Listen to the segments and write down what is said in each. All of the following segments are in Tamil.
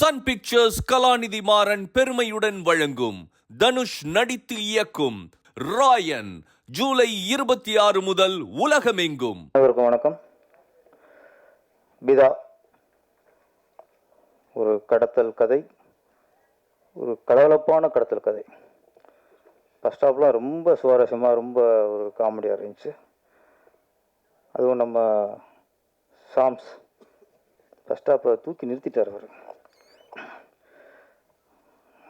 சன் பிக்சர்ஸ் கலாநிதி மாறன் பெருமையுடன் வழங்கும் தனுஷ் நடித்து இயக்கும் ராயன் ஜூலை இருபத்தி ஆறு முதல் உலகமெங்கும். அனைவருக்கும் வணக்கம். பிதா ஒரு கடத்தல் கதை ஒரு கலகலப்பான கடத்தல் கதை. ஃபஸ்ட் ஆஃப்லாம் ரொம்ப சுவாரஸ்யமாக ரொம்ப ஒரு காமெடியாக இருந்துச்சு. அதுவும் நம்ம சாம்ஸ் ஃபஸ்ட் ஹாஃபை தூக்கி நிறுத்திட்டார் அவர்.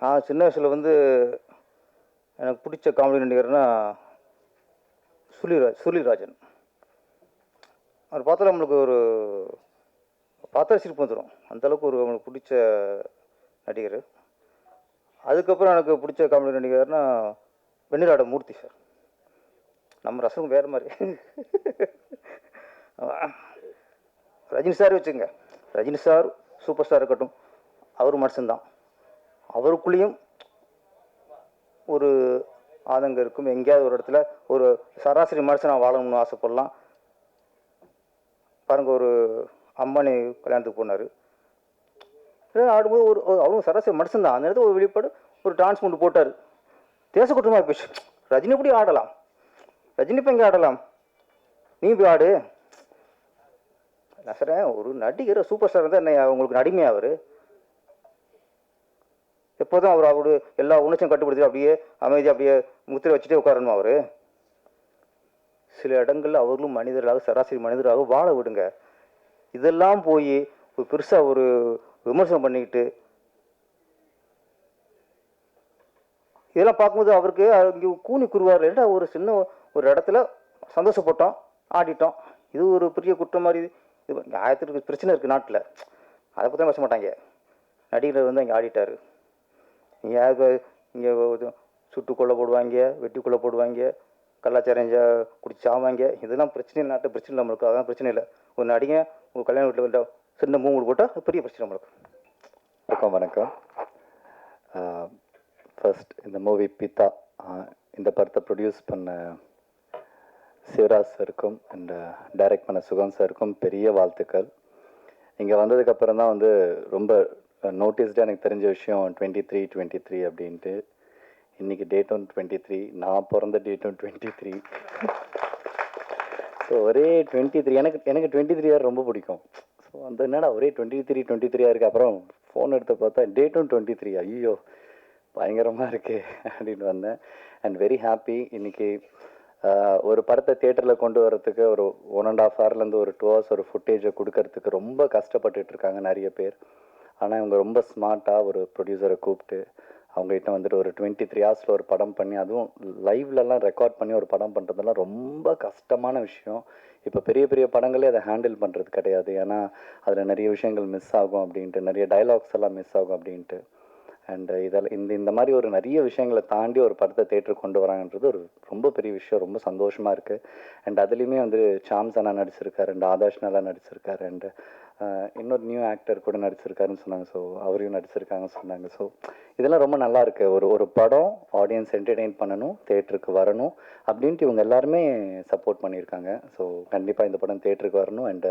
நான் சின்ன வயசில் வந்து எனக்கு பிடிச்ச காமெடி நடிகர்னா சுழிராஜ் சுழிராஜன். அவர் பார்த்தா நம்மளுக்கு ஒரு பார்த்தா சிரிப்பு வந்துடும் அந்தளவுக்கு ஒரு நம்மளுக்கு பிடிச்ச நடிகர். அதுக்கப்புறம் எனக்கு பிடிச்ச காமெடி நடிகர்னா வெண்ணிலாட மூர்த்தி சார். நம்ம ரசம் வேறு மாதிரி. ரஜினி சார் வச்சுங்க ரஜினி சார் சூப்பர் ஸ்டார் இருக்கட்டும். அவர் மனுஷன்தான் அவருக்குள்ளேயும் ஒரு ஆதங்கம் இருக்கும். எங்கேயாவது ஒரு இடத்துல ஒரு சராசரி மனுஷனா வாழணும்னு ஆசைப்படலாம். பாருங்கள் ஒரு அம்பானி கல்யாணத்துக்கு போனார். ஆடும்போது ஒரு அவரும் சராசரி மனுஷன் தான் அந்த நேரத்தில் ஒரு வெளிப்பாடு ஒரு டான்ஸ் கொண்டு போட்டார். தேச போச்சு. ரஜினி எப்படி ஆடலாம்? ரஜினி இப்போ ஆடலாம்? நீ போய் ஆடு. நான் சொல்கிறேன் ஒரு நடிகர் சூப்பர் ஸ்டார் தான் என்ன உங்களுக்கு அடிமையா அவர். எப்போதும் அவர் அவரோட எல்லா உணர்ச்சியும் கட்டுப்படுத்தி அப்படியே அமைதி அப்படியே முத்திரை வச்சுட்டே உட்காரணுமா அவர்? சில இடங்களில் அவர்களும் மனிதர்களாக சராசரி மனிதராக வாழ விடுங்க. இதெல்லாம் போய் ஒரு பெருசாக ஒரு விமர்சனம் பண்ணிக்கிட்டு இதெல்லாம் பார்க்கும்போது அவருக்கு இங்கே கூனி குருவார் இல்லைன்னா ஒரு சின்ன ஒரு இடத்துல சந்தோஷப்பட்டோம் ஆடிட்டோம். இது ஒரு பெரிய குற்றம் மாதிரி. இது ஆயிரத்துக்கு பிரச்சனை இருக்குது நாட்டில். அதை பற்றி பேச மாட்டாங்க. நடிகர் வந்து அங்கே ஆடிட்டார். யாருக்கு இங்கே சுட்டு கொல்ல போடுவாங்க வெட்டி கொல்ல போடுவாங்க கலாச்சாரம் குடிச்சு ஆவாங்க இதெல்லாம் பிரச்சனை இல்லை, நாட்டு பிரச்சனை இல்லை நம்மளுக்கு. அதான் பிரச்சனை இல்லை. ஒரு நடிகை உங்கள் கல்யாண வீட்டில் வந்து சின்ன மூணு போட்டால் பெரிய பிரச்சனை நம்மளுக்கு. வணக்கம் வணக்கம். ஃபஸ்ட் இந்த மூவி பித்தா இந்த படத்தை ப்ரொடியூஸ் பண்ண சிவராஜ் சாருக்கும் அண்ட் டைரக்ட் பண்ண சுகம் சாருக்கும் பெரிய வாழ்த்துக்கள். இங்கே வந்ததுக்கப்புறம் தான் வந்து ரொம்ப நோட்டீஸ்டாக எனக்கு தெரிஞ்ச விஷயம் டுவெண்ட்டி த்ரீ டுவெண்ட்டி த்ரீ அப்படின்ட்டு. இன்றைக்கி டேட்டும் டுவெண்ட்டி த்ரீ நான் பிறந்த டேட்டும் டுவெண்ட்டி த்ரீ ஸோ ஒரே டுவெண்ட்டி த்ரீ எனக்கு எனக்கு டுவெண்ட்டி த்ரீ ஆர் ரொம்ப பிடிக்கும்? ஸோ அந்த என்னடா ஒரே டுவெண்ட்டி த்ரீ டுவெண்ட்டி த்ரீயாக இருக்குது அப்புறம் ஃபோன் எடுத்து பார்த்தா டேட்டும் டுவெண்ட்டி த்ரீ ஐயோ பயங்கரமாக இருக்குது அப்படின்னு வந்தேன். அண்ட் வெரி ஹாப்பி இன்னைக்கு ஒரு படத்தை தேட்டரில் கொண்டு வரதுக்கு ஒரு ஒன் அண்ட் ஆஃப் ஹவர்லேருந்து ஒரு டூ ஹவர்ஸ் ஒரு ஃபுட்டேஜை கொடுக்கறதுக்கு ரொம்ப கஷ்டப்பட்டுட்ருக்காங்க நிறைய பேர். ஆனால் இவங்க ரொம்ப ஸ்மார்ட்டாக ஒரு ப்ரொடியூசரை கூப்பிட்டு அவங்ககிட்ட வந்துட்டு ஒரு டுவெண்ட்டி த்ரீ ஹவர்ஸில் ஒரு படம் பண்ணி அதுவும் லைவ்லலாம் ரெக்கார்ட் பண்ணி ஒரு படம் பண்ணுறதெல்லாம் ரொம்ப கஷ்டமான விஷயம். இப்போ பெரிய பெரிய படங்களே அதை ஹேண்டில் பண்ணுறது கிடையாது. ஏன்னா அதில் நிறைய விஷயங்கள் மிஸ் ஆகும் அப்படின்ட்டு நிறைய டைலாக்ஸ் எல்லாம் மிஸ் ஆகும் அப்படின்ட்டு. அண்ட் இதெல்லாம் இந்த இந்த மாதிரி ஒரு நிறைய விஷயங்களை தாண்டி ஒரு படத்தை தேட்டர் கொண்டு வராங்கன்றது ஒரு ரொம்ப பெரிய விஷயம். ரொம்ப சந்தோஷமாக இருக்குது அண்ட் அதுலேயுமே வந்து சாம்சனா நடிச்சிருக்காரு அண்ட் ஆதாஷ்னாலாம் நடிச்சிருக்காரு. அண்ட் இன்னொரு நியூ ஆக்டர் கூட நடிச்சிருக்காருன்னு சொன்னாங்க. ஸோ அவரையும் நடிச்சிருக்காங்கன்னு சொன்னாங்க. ஸோ இதெல்லாம் ரொம்ப நல்லா இருக்கு. ஒரு ஒரு படம் ஆடியன்ஸ் என்டர்டெயின் பண்ணணும் தேட்டருக்கு வரணும் அப்படின்ட்டு இவங்க எல்லாருமே சப்போர்ட் பண்ணியிருக்காங்க. ஸோ கண்டிப்பாக இந்த படம் தேட்டருக்கு வரணும். அண்ட்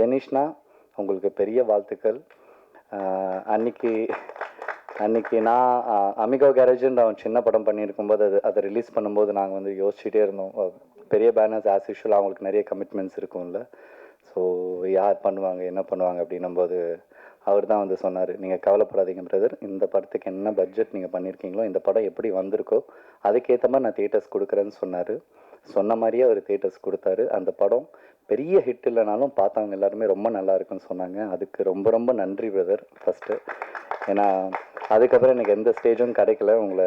ஜெனிஷ்னா உங்களுக்கு பெரிய வாழ்த்துக்கள். அன்னைக்கு அன்னைக்கு நான் அமிகோ கேரேஜ்ன்ற அவன் சின்ன படம் பண்ணியிருக்கும்போது அது அதை ரிலீஸ் பண்ணும்போது நாங்கள் வந்து யோசிச்சுட்டே இருந்தோம். பெரிய பேனர்ஸ் ஆஸ் யூஷுவல் அவங்களுக்கு நிறைய கமிட்மெண்ட்ஸ் இருக்கும்ல. ஸோ யார் பண்ணுவாங்க என்ன பண்ணுவாங்க அப்படின்னும் போது அவர் தான் வந்து சொன்னார். நீங்கள் கவலைப்படாதீங்க பிரதர் இந்த படத்துக்கு என்ன பட்ஜெட் நீங்கள் பண்ணியிருக்கீங்களோ இந்த படம் எப்படி வந்திருக்கோ அதுக்கேற்ற மாதிரி நான் தேட்டர்ஸ் கொடுக்குறேன்னு சொன்னார். சொன்ன மாதிரியே அவர் தேட்டர்ஸ் கொடுத்தாரு. அந்த படம் பெரிய ஹிட் இல்லைனாலும் பார்த்தவங்க எல்லாருமே ரொம்ப நல்லா இருக்குன்னு சொன்னாங்க. அதுக்கு ரொம்ப ரொம்ப நன்றி பிரதர் ஃபஸ்ட்டு ஏன்னா அதுக்கப்புறம் எனக்கு எந்த ஸ்டேஜும் கிடைக்கல. உங்களை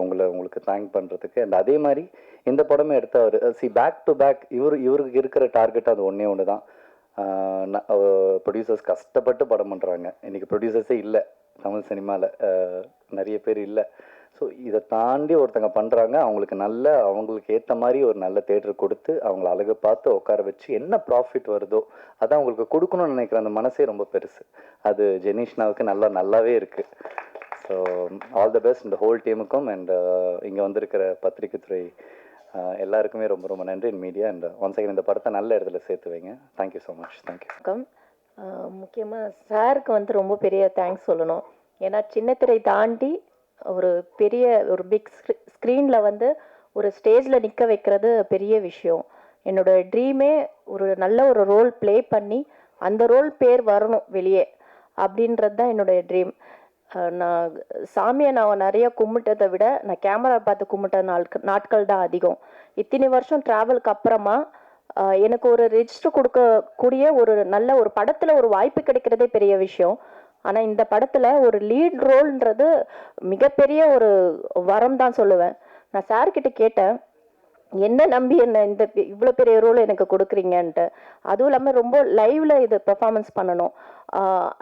உங்களை உங்களுக்கு தேங்க் பண்ணுறதுக்கு அண்ட் அதே மாதிரி இந்த படமே எடுத்தவர் சி பேக் டு பேக் uh, இவர் இவருக்கு இருக்கிற டார்கெட் அது ஒன்றே ஒன்று தான். Uh, ப்ரொடியூசர்ஸ் uh, கஷ்டப்பட்டு படம் பண்ணுறாங்க இன்றைக்கி ப்ரொடியூசர்ஸே இல்லை. தமிழ் சினிமாவில் நிறைய பேர் இல்லை. ஸோ இதை தாண்டி ஒருத்தங்க பண்ணுறாங்க அவங்களுக்கு நல்ல அவங்களுக்கு ஏற்ற மாதிரி ஒரு நல்ல தேட்டர் கொடுத்து அவங்கள அழகு பார்த்து உட்கார வச்சு என்ன ப்ராஃபிட் வருதோ அதை அவங்களுக்கு கொடுக்கணும்னு நினைக்கிற அந்த மனசே ரொம்ப பெருசு. அது ஜெனிஷ்னாவுக்கு நல்லா நல்லாவே இருக்குது ஸோ ஆல் த பெஸ்ட் இந்த ஹோல் டீமுக்கும் அண்ட் இங்கே வந்திருக்கிற பத்திரிகை துறை uh, எல்லாருக்குமே ரொம்ப ரொம்ப நன்றி மீடியா அண்ட் ஒன்ஸ் அகைன் இந்த படத்தை நல்ல இடத்துல சேர்த்து வைங்க. தேங்க்யூ ஸோ மச் தேங்க்யூ வணக்கம். முக்கியமாக சாருக்கு வந்து ரொம்ப பெரிய தேங்க்ஸ் சொல்லணும். ஏன்னா சின்னத்திரை தாண்டி ஒரு பெரிய ஒரு பிக் ஸ்க்ரீனில் வந்து ஒரு ஸ்டேஜில் நிற்க வைக்கிறது பெரிய விஷயம். என்னோட ட்ரீமே ஒரு நல்ல ஒரு ரோல் ப்ளே பண்ணி அந்த ரோல் பேர் வரணும் வெளியே அப்படின்றது தான் என்னுடைய ட்ரீம் நான் சாமியை நான் நிறைய கும்பிட்டதை விட நான் கேமரா பார்த்து கும்பிட்ட நாட்கள் நாட்கள் தான் அதிகம். இத்தனை வருஷம் ட்ராவலுக்கு அப்புறமா எனக்கு ஒரு ரெஜிஸ்டர் கொடுக்கக்கூடிய ஒரு நல்ல ஒரு படத்தில் ஒரு வாய்ப்பு கிடைக்கிறதே பெரிய விஷயம். ஆனால் இந்த படத்தில் ஒரு லீட் ரோல்ன்றது மிகப்பெரிய ஒரு வரம் தான் சொல்லுவேன். நான் சார்கிட்ட கேட்டேன் என்ன நம்பி என்ன இந்த இவ்வளோ பெரிய ரோல் எனக்கு கொடுக்குறீங்கன்ட்டு? அதுவும் இல்லாமல் ரொம்ப லைவில் இது பெர்ஃபார்மன்ஸ் பண்ணணும்.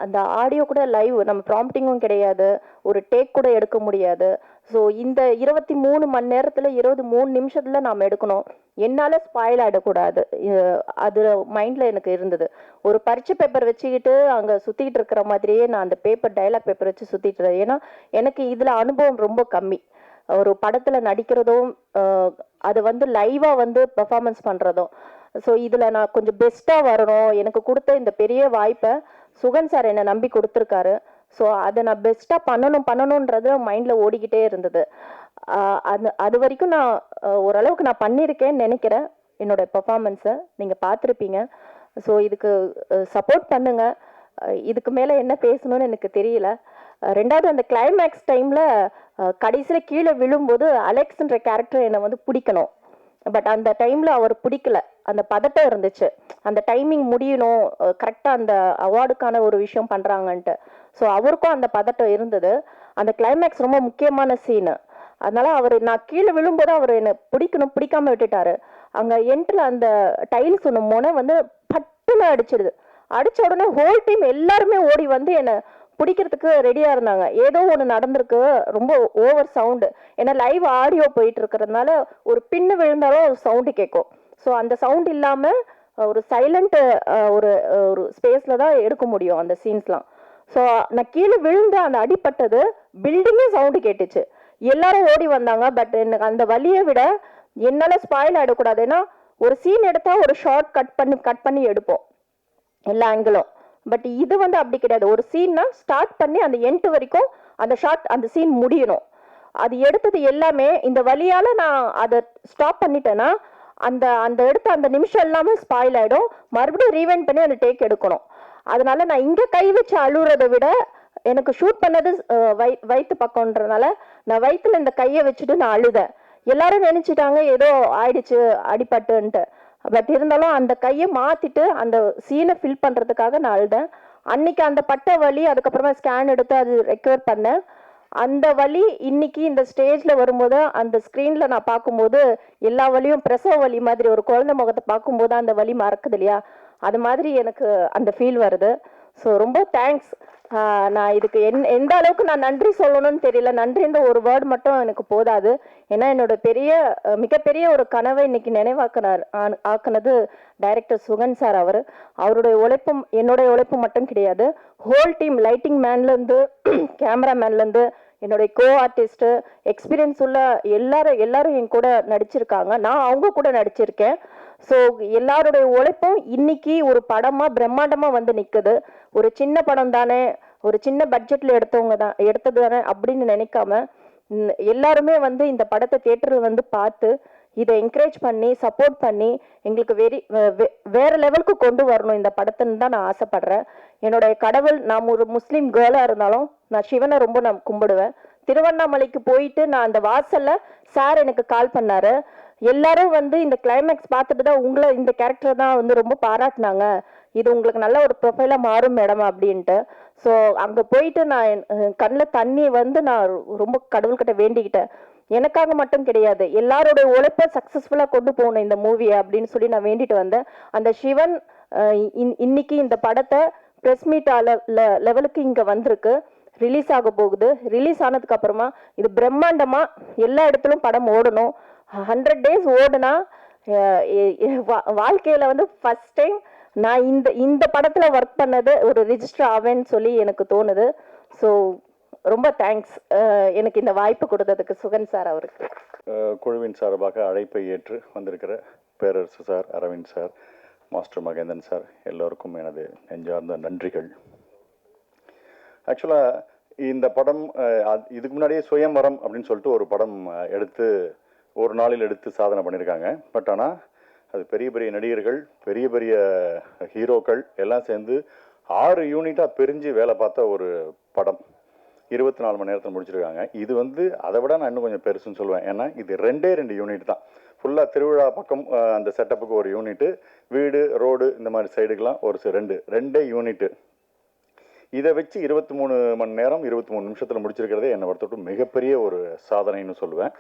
அந்த ஆடியோ கூட லைவ் நம்ம ப்ராம்ப்டிங்கும் கிடையாது. ஒரு டேக் கூட எடுக்க முடியாது. ஸோ இந்த இருபத்தி மூணு மணி நேரத்தில் இருபது மூணு நிமிஷத்தில் நாம் எடுக்கணும். என்னால் ஸ்பாயில் ஆகிடக்கூடாது அது மைண்டில் எனக்கு இருந்தது. ஒரு பரீட்சை பேப்பர் வச்சுக்கிட்டு அங்கே சுற்றிட்டு இருக்கிற மாதிரியே நான் அந்த பேப்பர் டைலாக் பேப்பர் வச்சு சுற்றிட்டு இருந்தேன். ஏன்னா எனக்கு இதில் அனுபவம் ரொம்ப கம்மி. ஒரு படத்தில் நடிக்கிறதும் அது வந்து லைவாக வந்து பெர்ஃபார்மன்ஸ் பண்ணுறதும் ஸோ இதில் நான் கொஞ்சம் பெஸ்ட்டாக வரணும். எனக்கு கொடுத்த இந்த பெரிய வாய்ப்பை சுகன் சார் என்னை நம்பி கொடுத்துருக்காரு. ஸோ அதை நான் பெஸ்ட்டாக பண்ணணும் பண்ணணுன்றது மைண்டில் ஓடிக்கிட்டே இருந்தது. அது அது வரைக்கும் நான் ஓரளவுக்கு நான் பண்ணியிருக்கேன்னு நினைக்கிறேன். என்னோட பெர்ஃபார்மன்ஸை நீங்கள் பார்த்துருப்பீங்க. ஸோ இதுக்கு சப்போர்ட் பண்ணுங்கள் இதுக்கு மேலே என்ன பேசணும்னு எனக்கு தெரியல. ரெண்டாவது அந்த கிளைமேக்ஸ் டைமில் கடைசியில் கீழே விழும்போது அலெக்ஸ்ன்ற கேரக்டர் என்னை வந்து பிடிக்கணும். பட் அந்த டைமில் அவர் பிடிக்கல. அந்த பதட்டம் இருந்துச்சு. அந்த டைமிங் முடியணும். கரெக்டாக அந்த அவார்டுக்கான ஒரு விஷயம் பண்ணுறாங்கன்ட்டு ஸோ அவருக்கும் அந்த பதட்டம் இருந்தது. அந்த கிளைமேக்ஸ் ரொம்ப முக்கியமான சீனு அதனால அவர் நான் கீழே விழும்போது அவர் என்னை பிடிக்கணும் பிடிக்காம விட்டுட்டாரு. அங்கே என்ட்ரில் அந்த டைல்ஸ் ஒன்று முனை வந்து பட்டுன்னு அடிச்சிடுது அடித்த உடனே ஹோல் டீம் எல்லாருமே ஓடி வந்து என்னை பிடிக்கிறதுக்கு ரெடியாக இருந்தாங்க. ஏதோ ஒன்று நடந்திருக்கு. ரொம்ப ஓவர் சவுண்டு ஏன்னா லைவ் ஆடியோ போயிட்டு இருக்கிறதுனால ஒரு பின்னு விழுந்தாலும் சவுண்டு கேட்கும். ஸோ அந்த சவுண்ட் இல்லாமல் ஒரு சைலண்ட் ஒரு ஒரு ஸ்பேஸில் தான் எடுக்க முடியும் அந்த சீன்ஸ்லாம் ஸோ நான் கீழே விழுந்து அந்த அடிப்பட்டது பில்டிங்கே சவுண்டு கேட்டுச்சு. எல்லாரும் ஓடி வந்தாங்க பட் எனக்கு அந்த வழியை விட என்னால் ஸ்பாயில் ஆகிடக்கூடாது ஏன்னா ஒரு சீன் எடுத்தால் ஒரு ஷார்ட் கட் பண்ணி கட் பண்ணி எடுப்போம். எல்லா ஆங்கிளும் பட் இது வந்து அப்படி கிடையாது. ஒரு சீன்னா ஸ்டார்ட் பண்ணி அந்த எண்ட் வரைக்கும் அந்த ஷார்ட் அந்த சீன் முடியணும். அது எடுத்தது எல்லாமே இந்த வழியால் நான் அதை ஸ்டாப் பண்ணிட்டேன்னா அந்த அந்த எடுத்த அந்த நிமிஷம் எல்லாமே ஸ்பாயில் ஆகிடும் மறுபடியும் ரீவைண்ட் பண்ணி அந்த டேக் எடுக்கணும். அதனால நான் இங்கே கை வச்சு அழுறதை விட எனக்கு ஷூட் பண்ணது வை வயிற்று பக்கம்ன்றதுனால நான் வயிற்றுல இந்த கையை வச்சுட்டு நான் அழுதேன். எல்லாரும் நினைச்சிட்டாங்க ஏதோ ஆயிடுச்சு அடிபட்டுன்ட்டு. பட் இருந்தாலும் அந்த கையை மாற்றிட்டு அந்த சீனை ஃபில் பண்ணுறதுக்காக நான் அழுதேன். அன்னைக்கு அந்த பட்ட வலி அதுக்கப்புறமா ஸ்கேன் எடுத்து அது ரெக்கவர் பண்ணேன். அந்த வழி இன்னைக்கு இந்த ஸ்டேஜில் வரும்போது அந்த ஸ்க்ரீனில் நான் பார்க்கும்போது எல்லா வழியும் பிரசவ வலி மாதிரி ஒரு குழந்தை முகத்தை பார்க்கும்போது அந்த வழி மறக்குது இல்லையா? அது மாதிரி எனக்கு அந்த ஃபீல் வருது. ஸோ ரொம்ப தேங்க்ஸ் நான் இதுக்கு என் எந்த அளவுக்கு நான் நன்றி சொல்லணும்னு தெரியல. நன்றின்ற ஒரு வேர்டு மட்டும் எனக்கு போதாது. ஏன்னா என்னோட பெரிய மிகப்பெரிய ஒரு கனவை இன்னைக்கு நினைவாக்கினார் ஆன- ஆக்குனது டைரக்டர் சுகன் சார் அவர். அவருடைய உழைப்பும் என்னுடைய உழைப்பு மட்டும் கிடையாது. ஹோல் டீம் லைட்டிங் மேன்லேருந்து கேமராமேன்லேருந்து என்னுடைய கோ ஆர்டிஸ்ட்டு எக்ஸ்பீரியன்ஸ் உள்ள எல்லாரும் எல்லாரும் என் கூட நடிச்சிருக்காங்க. நான் அவங்க கூட நடிச்சிருக்கேன். ஸோ எல்லாருடைய உழைப்பும் இன்னைக்கு ஒரு படமாக பிரம்மாண்டமாக வந்து நிற்குது ஒரு சின்ன படம் தானே ஒரு சின்ன பட்ஜெட்டில் எடுத்தவங்க தான் எடுத்தது தானே அப்படின்னு நினைக்காம எல்லாருமே வந்து இந்த படத்தை தியேட்டரில் வந்து பார்த்து இதை என்கரேஜ் பண்ணி சப்போர்ட் பண்ணி எங்களுக்கு வெரி வே- வேற லெவலுக்கு கொண்டு வரணும் இந்த படத்துன்னு தான் நான் ஆசைப்படுறேன். என்னுடைய கடவுள் நான் ஒரு முஸ்லீம் கேர்ளாக இருந்தாலும் நான் சிவனை ரொம்ப நான் கும்பிடுவேன். திருவண்ணாமலைக்கு போயிட்டு நான் அந்த வாசலில் சார் எனக்கு கால் பண்ணார். எல்லாரும் வந்து இந்த கிளைமேக்ஸ் பார்த்துட்டு தான் உங்களை இந்த கேரக்டர் தான் வந்து ரொம்ப பாராட்டினாங்க. இது உங்களுக்கு நல்ல ஒரு ப்ரொஃபைலாக மாறும் மேடம் அப்படின்ட்டு. ஸோ அங்கே போயிட்டு நான் கண்ணில் தண்ணி வந்து நான் ரொம்ப கடவுள்கிட்ட வேண்டிக்கிட்டேன். எனக்காக மட்டும் கிடையாது எல்லாரோட உழைப்பை சக்ஸஸ்ஃபுல்லாக கொண்டு போகணும் இந்த மூவியை அப்படின்னு சொல்லி நான் வேண்டிட்டு வந்தேன். அந்த சிவன் இன்- இன்னைக்கு இந்த படத்தை ப்ரெஸ் மீட் லெவலுக்கு இங்கே வந்திருக்கு. ரிலீஸ் ஆக போகுது. ரிலீஸ் ஆனதுக்கு அப்புறமா இது பிரம்மாண்டமாக எல்லா இடத்துலும் படம் ஓடணும். ஹண்ட்ரட் டேஸ் ஓடுனா வா- வாழ்க்கையில வந்து ஃபர்ஸ்ட் டைம் நான் இந்த இந்த படத்தில் ஒர்க் பண்ணது ஒரு ரிஜிஸ்டர் ஆவேன்னு சொல்லி எனக்கு தோணுது. ஸோ ரொம்ப தேங்க்ஸ் எனக்கு இந்த வாய்ப்பு கொடுத்ததுக்கு சுகன் சார் அவருக்கு. குழுவின் சார்பாக அழைப்பை ஏற்று வந்திருக்கிற Perarasu sir Aravind sir master Mahendran sir எல்லோருக்கும் எனது நெஞ்சார்ந்த நன்றிகள். ஆக்சுவலாக இந்த படம் அது- இதுக்கு முன்னாடியே சுயம்பரம் அப்படின்னு சொல்லிட்டு ஒரு படம் எடுத்து ஒரு நாளில் எடுத்து சாதனை பண்ணியிருக்காங்க. பட் ஆனால் அது பெரிய பெரிய நடிகர்கள் பெரிய பெரிய ஹீரோக்கள் எல்லாம் சேர்ந்து ஆறு யூனிட்டாக பிரிஞ்சு வேலை பார்த்த ஒரு படம். இருபத்தி நாலு மணி நேரத்தில் முடிச்சிருக்காங்க. இது வந்து அதை விட நான் இன்னும் கொஞ்சம் பெருசுன்னு சொல்லுவேன். ஏன்னா இது ரெண்டே ரெண்டு யூனிட் தான். ஃபுல்லாக திருவிழா பக்கம் அந்த செட்டப்புக்கு ஒரு யூனிட்டு வீடு ரோடு இந்த மாதிரி சைடுக்கெலாம் ஒரு ரெண்டு ரெண்டே யூனிட்டு இதை வச்சு இருபத்தி மூணு மணி நேரம் இருபத்தி மூணு நிமிஷத்தில் முடிச்சிருக்கிறதே என்னை பொறுத்தவரைக்கும் மிகப்பெரிய ஒரு சாதனைன்னு சொல்லுவேன்.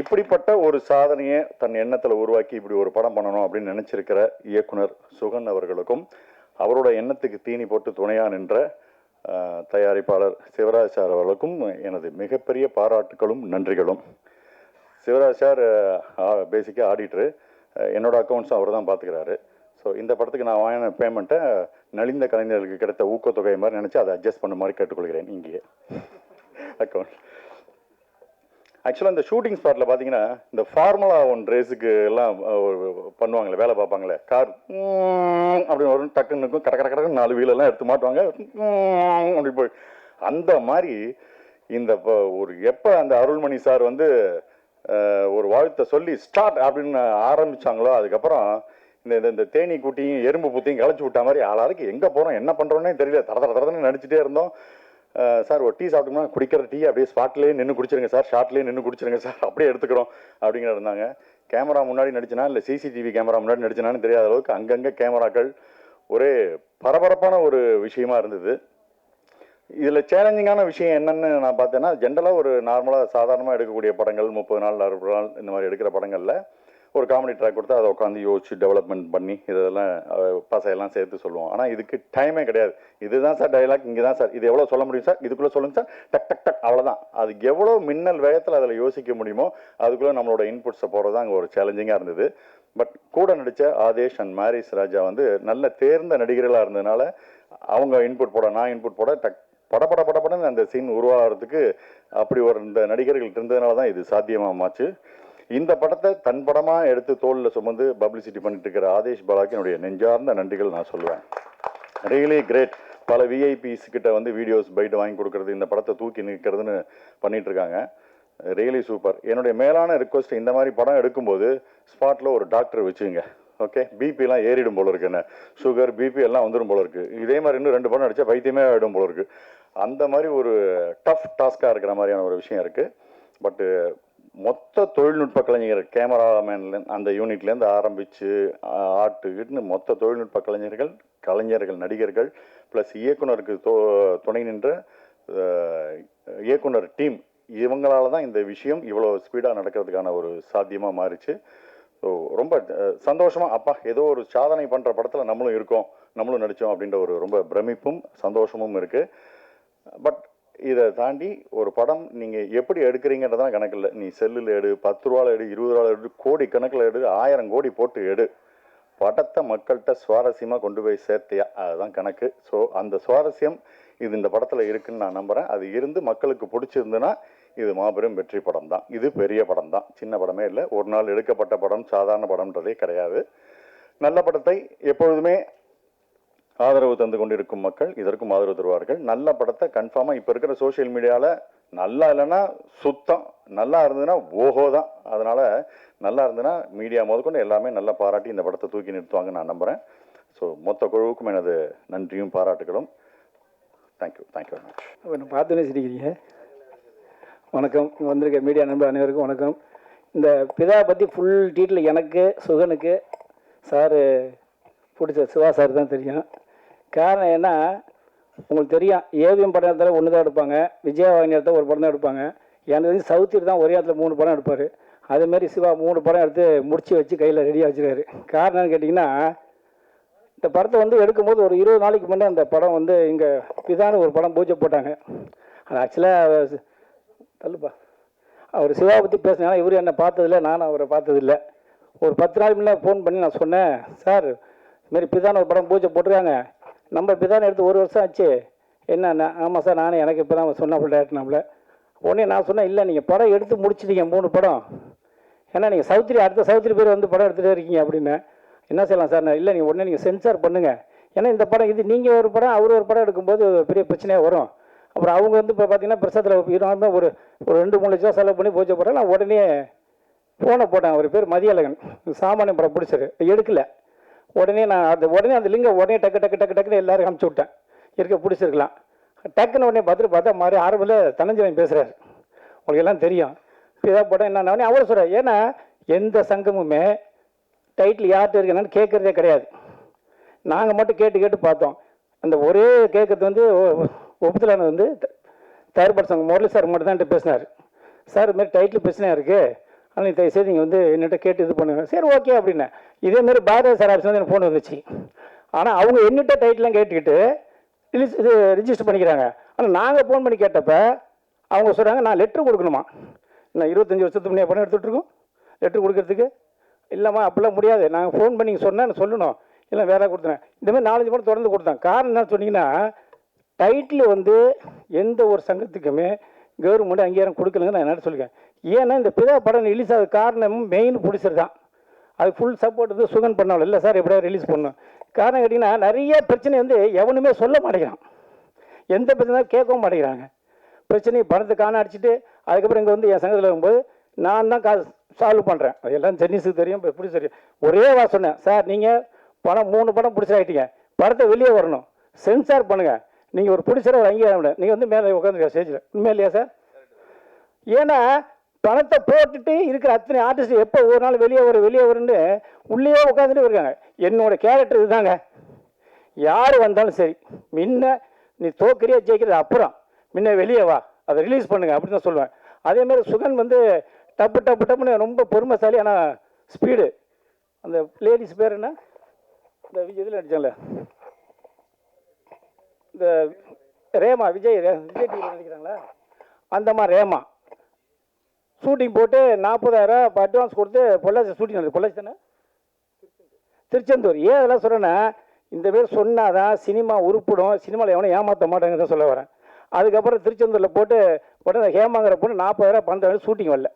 இப்படிப்பட்ட ஒரு சாதனையை தன் எண்ணத்தில் உருவாக்கி இப்படி ஒரு படம் பண்ணணும் அப்படின்னு நினச்சிருக்கிற இயக்குனர் சுகன் அவர்களுக்கும் அவரோட எண்ணத்துக்கு தீனி போட்டு துணையாக நின்ற தயாரிப்பாளர் சிவராஜ் சார் அவர்களுக்கும் எனது மிகப்பெரிய பாராட்டுகளும் நன்றிகளும். சிவராஜ் சார் பேசிக்காக ஆடிட்டரு என்னோடய அக்கௌண்ட்ஸும் அவர் தான் பார்த்துக்கிறாரு ஸோ இந்த படத்துக்கு நான் வாங்கின பேமெண்ட்டை நலிந்த கலைஞர்களுக்கு கிடைத்த ஊக்கத்தொகை மாதிரி நினச்சி அதை அட்ஜஸ்ட் பண்ண மாதிரி கேட்டுக்கொள்கிறேன் இங்கேயே. அக்கௌண்ட் ஆக்சுவலாக இந்த ஷூட்டிங் ஸ்பாட்டில் பார்த்தீங்கன்னா இந்த ஃபார்முலா ஒன் ரேஸுக்கு எல்லாம் பண்ணுவாங்களே வேலை பார்ப்பாங்களே கார் அப்படின்னு வரும் டக்குன்னு இருக்கும் கட கட நாலு வீலெல்லாம் எடுத்து மாட்டுவாங்க அப்படி போய். அந்த மாதிரி இந்த ஒரு எப்போ அந்த அருள்மணி சார் வந்து ஒரு வாழ்த்தை சொல்லி ஸ்டார்ட் அப்படின்னு ஆரம்பிச்சாங்களோ அதுக்கப்புறம் இந்த இந்த- தேனி குட்டியும் எறும்பு புத்தியும் களைச்சி விட்ட மாதிரி ஆளாளுக்கு எங்கே போகிறோம் என்ன பண்ணுறோன்னே தெரியல தர தர தரன்னு நடிச்சிட்டே இருந்தோம். சார் ஒரு டீ சாப்பிட்டோம்னா குடிக்கிற டீ அப்படியே ஸ்பாட்லேயே நின்று குடிச்சிருங்க சார் ஷார்ட்லேயே நின்று குடிச்சிருங்க சார் அப்படியே எடுத்துக்கிறோம் அப்படிங்கிற இருந்தாங்க. கேமரா முன்னாடி நடிச்சனா இல்லை சிசிடிவி கேமரா முன்னாடி நடிச்சனான்னு தெரியாத அளவுக்கு அங்கங்கே கேமராக்கள் ஒரே பரபரப்பான ஒரு விஷயமா இருந்தது. இதில் சேலஞ்சிங்கான விஷயம் என்னன்னு நான் பார்த்தேன்னா ஜென்ரலாக ஒரு நார்மலாக சாதாரணமாக எடுக்கக்கூடிய படங்கள் முப்பது நாள் அறுபது நாள் இந்த மாதிரி எடுக்கிற படங்களில் ஒரு காமெடி ட்ராக் கொடுத்தா அதை உட்காந்து யோசிச்சு டெவலப்மெண்ட் பண்ணி இதெல்லாம் பசையெல்லாம் சேர்த்து சொல்லுவோம். ஆனால் இதுக்கு டைமே கிடையாது. இதுதான் சார் டைலாக் இங்கே தான் சார் இது எவ்வளோ சொல்ல முடியும் சார் இதுக்குள்ளே சொல்லுங்க சார் டக் டக் டக் அவ்வளோதான் அது எவ்வளோ மின்னல் வேகத்தில் அதில் யோசிக்க முடியுமோ அதுக்குள்ளே நம்மளோட இன்புட்ஸை போகிறது தான் அங்கே ஒரு சேலஞ்சிங்காக இருந்தது. பட் கூட நடித்த ஆதேஷ் அண்ட் மாரிஸ் ராஜா வந்து நல்ல தேர்ந்த நடிகர்களாக இருந்ததுனால அவங்க இன்புட் போட நான் இன்புட் போட டக் பட பட பட படன்னு அந்த சீன் உருவாகிறதுக்கு அப்படி ஒரு இந்த நடிகர்கள் இருந்ததுனால தான் இது சாத்தியமாச்சு இந்த படத்தை தன் படமாக எடுத்து தோளில் சுமந்து பப்ளிசிட்டி பண்ணிட்டு இருக்கிற ஆதேஷ் பாலாக்கு என்னுடைய நெஞ்சார்ந்த நன்றிகள் நான் சொல்லுவேன். ரியலி கிரேட் பல விஐபிஸ் கிட்ட வந்து வீடியோஸ் பைட் வாங்கி கொடுக்கறது இந்த படத்தை தூக்கி நிற்கிறதுன்னு பண்ணிட்டு இருக்காங்க ரியலி சூப்பர் என்னுடைய மேலான ரிக்வஸ்ட் இந்த மாதிரி படம் எடுக்கும்போது ஸ்பாட்டில் ஒரு டாக்டர் வச்சுங்க. ஓகே பிபிலாம் ஏறிடும் போல இருக்கு என்ன? சுகர் பிபி எல்லாம் வந்துடும் போல இருக்கு. இதே மாதிரி இன்னும் ரெண்டு படம் அடிச்சா வைத்தியமே ஆகிடும் போல இருக்கு. அந்த மாதிரி ஒரு டஃப் டாஸ்காக இருக்கிற மாதிரியான ஒரு விஷயம் இருக்குது பட்டு மொத்த தொழில்நுட்ப கலைஞர் கேமராமேன்ல அந்த யூனிட்லேருந்து ஆரம்பித்து ஆட்டு மொத்த தொழில்நுட்ப கலைஞர்கள் கலைஞர்கள் நடிகர்கள் ப்ளஸ் இயக்குனருக்கு தொ துணை நின்ற இயக்குனர் டீம் இவங்களால தான் இந்த விஷயம் இவ்வளோ ஸ்பீடாக நடக்கிறதுக்கான ஒரு சாத்தியமாக மாறிச்சு. ஸோ ரொம்ப சந்தோஷமாக சந்தோஷமா அப்பா ஏதோ ஒரு சாதனை பண்ணுற படத்தில் நம்மளும் இருக்கோம் நம்மளும் நடித்தோம் அப்படின்ற ஒரு ரொம்ப பிரமிப்பும் சந்தோஷமும் இருக்குது பட் இதை தாண்டி ஒரு படம் நீங்கள் எப்படி எடுக்கிறீங்கன்றதான் கணக்கு இல்லை. நீ செல்லில் எடு பத்து ரூபாவில் எடு இருபது ரூபாவில் எடு கோடி கணக்கில் எடு ஆயிரம் கோடி போட்டு எடு. படத்தை மக்கள்கிட்ட சுவாரஸ்யமாக கொண்டு போய் சேர்த்தியா? அதுதான் கணக்கு. ஸோ அந்த சுவாரஸ்யம் இது இந்த படத்தில் இருக்குன்னு நான் நம்புகிறேன் அது இருந்து மக்களுக்கு பிடிச்சிருந்துன்னா இது மாபெரும் வெற்றி படம் தான். இது பெரிய படம் தான். சின்ன படமே இல்லை. ஒரு நாள் எடுக்கப்பட்ட படம் சாதாரண படம்ன்றதே கிடையாது. நல்ல படத்தை எப்பொழுதுமே ஆதரவு தந்து கொண்டிருக்கும் மக்கள் இதற்கும் ஆதரவு தருவார்கள். நல்ல படத்தை கன்ஃபார்மாக இப்போ இருக்கிற சோஷியல் மீடியாவில் நல்லா இல்லைன்னா சுத்தம் நல்லா இருந்ததுன்னா ஓஹோ தான். அதனால் நல்லா இருந்ததுன்னா மீடியா முதற்கொண்டு எல்லாமே நல்லா பாராட்டி இந்த படத்தை தூக்கி நிறுத்துவாங்க நான் நம்புகிறேன் ஸோ மொத்த குழுவுக்கும் எனது நன்றியும் பாராட்டுகளும். தேங்க்யூ தேங்க்யூ வெரி மச் என்ன பார்த்தோன்னே சிரிக்கிறீங்க? வணக்கம். இங்கே வந்திருக்க மீடியா நண்பர் அனைவருக்கும் வணக்கம். இந்த பிதா பற்றி ஃபுல் டீட்டெயில் எனக்கு சுகனுக்கு சார் பிடிச்ச சிவா சார் தான் தெரியும். காரணம் என்ன? உங்களுக்கு தெரியும் ஏவிஎம் படம் எடுத்தாலும் ஒன்று தான் எடுப்பாங்க விஜயவாகினி எடுத்தால் ஒரு படம் தான் எடுப்பாங்க. எனக்கு வந்து சவுத்தியில் தான் ஒரே இடத்துல மூணு படம் எடுப்பார். அதேமாரி சிவா மூணு படம் எடுத்து முடிச்சு வச்சு கையில் ரெடியாக வச்சுருக்காரு. காரணம் என்னன்னு கேட்டிங்கன்னா இந்த படத்தை வந்து எடுக்கும்போது ஒரு இருபது நாளைக்கு முன்னே அந்த படம் வந்து இங்கே பிதான ஒரு படம் பூஜை போட்டாங்க. அது ஆக்சுவலாக தள்ளுப்பா. அவர் சிவா பற்றி பேசினாலும் இவர் என்னை பார்த்ததில்ல நானும் அவரை பார்த்ததில்ல. ஒரு பத்து நாள் முன்னே ஃபோன் பண்ணி நான் சொன்னேன் சார் இதுமாரி பிதான ஒரு படம் பூஜை போட்டிருக்காங்க. நம்ம பிதான்னு எடுத்து ஒரு வருஷம் ஆச்சு. என்னண்ணா ஆமாம் சார் நானும் எனக்கு இப்போ தான் சொன்னாப்புல டேரக்டர் நம்மள. உடனே நான் சொன்னேன் இல்லை நீங்கள் படம் எடுத்து முடிச்சிட்டீங்க மூணு படம். ஏன்னா நீங்கள் சவுத்திரி அடுத்த சவுத்திரி பேர் வந்து படம் எடுத்துகிட்டே இருக்கீங்க அப்படின்னு. என்ன செய்யலாம் சார்? நான் இல்லை நீங்கள் உடனே நீங்கள் சென்சார் பண்ணுங்கள் ஏன்னா இந்த படம் இது நீங்கள் ஒரு படம் அவர் ஒரு படம் எடுக்கும்போது ஒரு பெரிய பிரச்சனையாக வரும். அப்புறம் அவங்க வந்து இப்போ பார்த்தீங்கன்னா பிரசாத்தில் ஒரு ஒரு ரெண்டு மூணு லட்சம் செலவு பண்ணி பூஜை போகிறேன் நான் உடனே ஃபோனை போட்டேன். அவர் பேர் மதியழகன். சாமானியம் படம் பிடிச்சிரு எடுக்கலை. உடனே நான் அந்த உடனே அந்த லிங்கை உடனே டக்கு டக்கு டக்கு டக்குன்னு எல்லாரும் அமுச்சு விட்டேன். இருக்க பிடிச்சிருக்கலாம். டக்குன்னு உடனே பார்த்துட்டு பார்த்தா மாதிரி ஆரம்பத்தில் தனஞ்சயன் பேசுகிறாரு உங்களுக்கு எல்லாம் தெரியும். இதாக போட்டால் என்ன உடனே அவர் சொல்கிறார் ஏன்னா எந்த சங்கமுமே டைட்டில் யார்கிட்ட இருக்குன்னு கேட்குறதே கிடையாது. நாங்கள் மட்டும் கேட்டு கேட்டு பார்த்தோம். அந்த ஒரே கேட்கறது வந்து ஒப்புதலான வந்து தயாரிப்பாளர் சங்கம் முரளி சார் மட்டும் தான் பேசினார். சார் இதுமாரி டைட்டில் பிரச்சனையாக இருக்குது ஆனால் நீ தயவுசெய்து நீங்கள் வந்து என்னிட்ட கேட்டு இது பண்ணுங்க. சரி ஓகே அப்படின்னேன். இதேமாரி பாரத சார் ஆஃபீஸ் வந்து எனக்கு ஃபோன் வந்துச்சு. ஆனால் அவங்க என்னிட்ட டைட்டிலாம் கேட்டுக்கிட்டு ரிலீஸ் இது ரிஜிஸ்டர் பண்ணிக்கிறாங்க. ஆனால் நாங்கள் ஃபோன் பண்ணி கேட்டப்போ அவங்க சொல்கிறாங்க நான் லெட்ரு கொடுக்கணுமா? நான் இருபத்தஞ்சி வருஷத்துக்கு முன்னே பணம் எடுத்துகிட்ருக்கோம் லெட்ரு கொடுக்கறதுக்கு. இல்லைம்மா அப்படிலாம் முடியாது. நாங்கள் ஃபோன் பண்ணி சொன்னால் சொல்லணும். இல்லை வேற கொடுத்தேன் இந்தமாதிரி நாலஞ்சு படம் தொடர்ந்து கொடுத்தேன். காரணம் என்ன சொன்னீங்கன்னா டைட்டில் வந்து எந்த ஒரு சங்கத்துக்குமே கவர்மெண்ட் அங்கீகாரம் கொடுக்கலங்க நான் என்ன சொல்லிருக்கேன் ஏன்னா இந்த பிதா படம் ரிலீஸ் ஆகுது காரணம் மெயின் பிடிச்சது தான். அது ஃபுல் சப்போர்ட் வந்து சுகன் பண்ணாலும் இல்லை சார் எப்படியா ரிலீஸ் பண்ணணும். காரணம் கேட்டிங்கன்னா நிறைய பிரச்சனை வந்து எவனுமே சொல்ல மாட்டேங்கிறான். எந்த பிரச்சனையும் கேட்கவும் மாட்டேங்கிறாங்க. பிரச்சனையை பணத்தை காண அடிச்சுட்டு அதுக்கப்புறம் இங்கே வந்து என் சங்கத்தில் வரும்போது நான் தான் கா சால்வ் பண்ணுறேன் அது எல்லாம் சென்னிஸுக்கு தெரியும் எப்படி தெரியும். ஒரே வா சொன்னேன் சார் நீங்கள் படம் மூணு படம் பிடிச்சாயிட்டீங்க படத்தை வெளியே வரணும். சென்சார் பண்ணுங்கள் நீங்கள் ஒரு பிடிச்சர ஒரு அங்கீகாரம் நீங்கள் வந்து மேலே உட்காந்துருக்க ஸ்டேஜில் உண்மையிலையா சார் ஏன்னா பணத்தை போட்டுட்டு இருக்கிற அத்தனை ஆர்டிஸ்ட் எப்போ ஒரு நாள் வெளியே வரும் வெளியே வரும்னு உள்ளேயே உட்காந்துட்டு இருக்காங்க. என்னோட கேரக்டர் இதுதாங்க. யார் வந்தாலும் சரி முன்ன நீ தோக்கிறியா ஜெயிக்கிறது அப்புறம் முன்ன வெளியே வா அதை ரிலீஸ் பண்ணுங்க அப்படின்னு தான் சொல்லுவேன். அதே மாதிரி சுகன் வந்து டப்பு டப்பு டப்புன்னு ரொம்ப பொறுமைசாலி ஆனால் ஸ்பீடு அந்த லேடிஸ் பேர் என்ன? இந்த இதில் நடிச்சாங்களே இந்த ரேமா விஜய் ரே- விஜய் டிவியில் நடிக்கிறாங்களா? அந்த மாதிரி ரேமா. ஷூட்டிங் போட்டு நாற்பதாயிரம் இப்போ அட்வான்ஸ் கொடுத்து பொள்ளாச்சி ஷூட்டிங் நடந்தது. பொள்ளாச்சி தானே? திருச்செந்தூர். ஏன் அதெல்லாம் சொல்கிறேன்னா இந்த பேர் சொன்னால் தான் சினிமா உருப்பிடும். சினிமாவில் எவனும் ஏமாற்ற மாட்டாங்கன்னு சொல்ல வரேன். அதுக்கப்புறம் திருச்செந்தூரில் போட்டு உடனே ஹேமாங்கிற பொண்ணு நாற்பதாயிரம் பன்னெண்டாயிரம் ஷூட்டிங் வரல.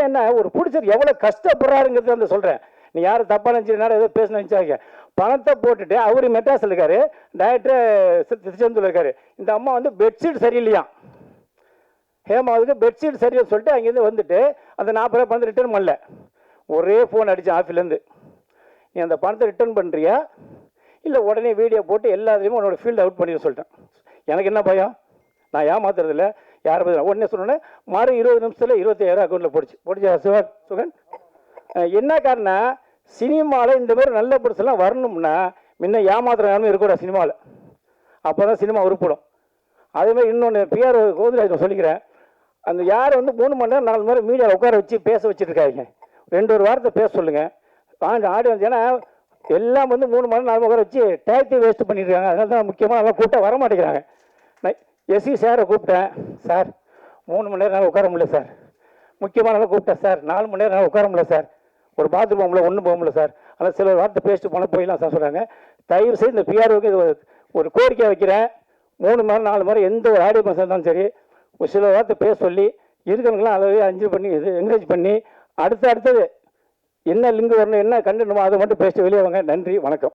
ஏன்னா ஒரு பிடிச்சது எவ்வளோ கஷ்டப்படுறாருங்கிறது அந்த சொல்கிறேன் நீ யாரும் தப்பாக நினச்சினாலும் ஏதோ பேச நினச்சாங்க பணத்தை போட்டுட்டு அவர் மெட்ராஸில் இருக்கார் டேரக்டர் திருச்செந்தூரில் இருக்கார். இந்த அம்மா வந்து பெட்ஷீட் சரியில்லையாம். ஹேமாவுக்கு பெட்ஷீட் சரியாக சொல்லிட்டு அங்கேருந்து வந்துட்டு அந்த நாற்பது ரூபாய் பணத்தை ரிட்டர்ன் பண்ணல. ஒரே ஃபோன் அடித்தேன் ஆஃபீஸ்லேருந்து நீ அந்த பணத்தை ரிட்டர்ன் பண்ணுறியா இல்லை உடனே வீடியோ போட்டு எல்லாத்தையுமே உன்னோட ஃபீல்டு அவுட் பண்ணிட சொல்லிட்டேன். எனக்கு என்ன பயம்? நான் ஏமாத்துறதில்ல யாரை பற்றி உடனே சொன்னோன்னே மறு இருபது நிமிஷத்தில் இருபத்தாயிரம் அக்கௌண்ட்டில் போடுச்சு. போடுச்சா சிவன் சுகன்? என்ன காரணம் சினிமாவில் இந்த மாதிரி நல்ல படத்தெல்லாம் வரணும்னா முன்ன ஏமாத்துற நிலமை இருக்கக்கூடாது சினிமாவில் அப்போ தான் சினிமா உருப்படும். அதே மாதிரி இன்னொன்று பிஆர் கோவிந்தராஜ் சொல்லிக்கிறேன். அந்த யார் வந்து மூணு மணி நேரம் நாலு மணி நேரம் மீடியாவில் உட்கார வச்சு பேச வச்சுருக்காங்க. ரெண்டு ஒரு வாரத்தை பேச சொல்லுங்கள் ஆண்டு ஆடியன்ஸ் ஏன்னா எல்லாம் வந்து மூணு மணி நேரம் நாலு மணி நேரம் வச்சு டயத்தை வேஸ்ட் பண்ணியிருக்காங்க அதனால தான் முக்கியமாக நல்லா கூப்பிட்டா வர மாட்டேங்கிறாங்க. நான் எஸ்சி சாரை கூப்பிட்டேன். சார் மூணு மணி நேரம் நான் உட்கார முடியல சார் முக்கியமாக நல்லா கூப்பிட்டேன் சார் நாலு மணி நேரம் நான் உட்கார முடியல சார் ஒரு பாத்ரூம் போகல ஒன்றும் போக முடியல சார் ஆனால் சில வார்த்தை பேசிட்டு போனால் போயிடலாம் சார் சொல்கிறாங்க தயவு செய்து இந்த பிஆர்ஓக்கு இது ஒரு- ஒரு கோரிக்கை வைக்கிறேன். மூணு மணி நேரம் நாலு மணி எந்த ஒரு ஆடியோ பஸ் இருந்தாலும் சரி ஒரு சில வார்த்தை பேச சொல்லி இருக்கிறவங்களாம் அளவே அஞ்சு பண்ணி இது என்கரேஜ் பண்ணி அடுத்து அடுத்தது என்ன லிங்க் வரணும் என்ன கண்டுணுமோ அதை மட்டும் பேசிட்டு வெளியே வாங்க. நன்றி வணக்கம்.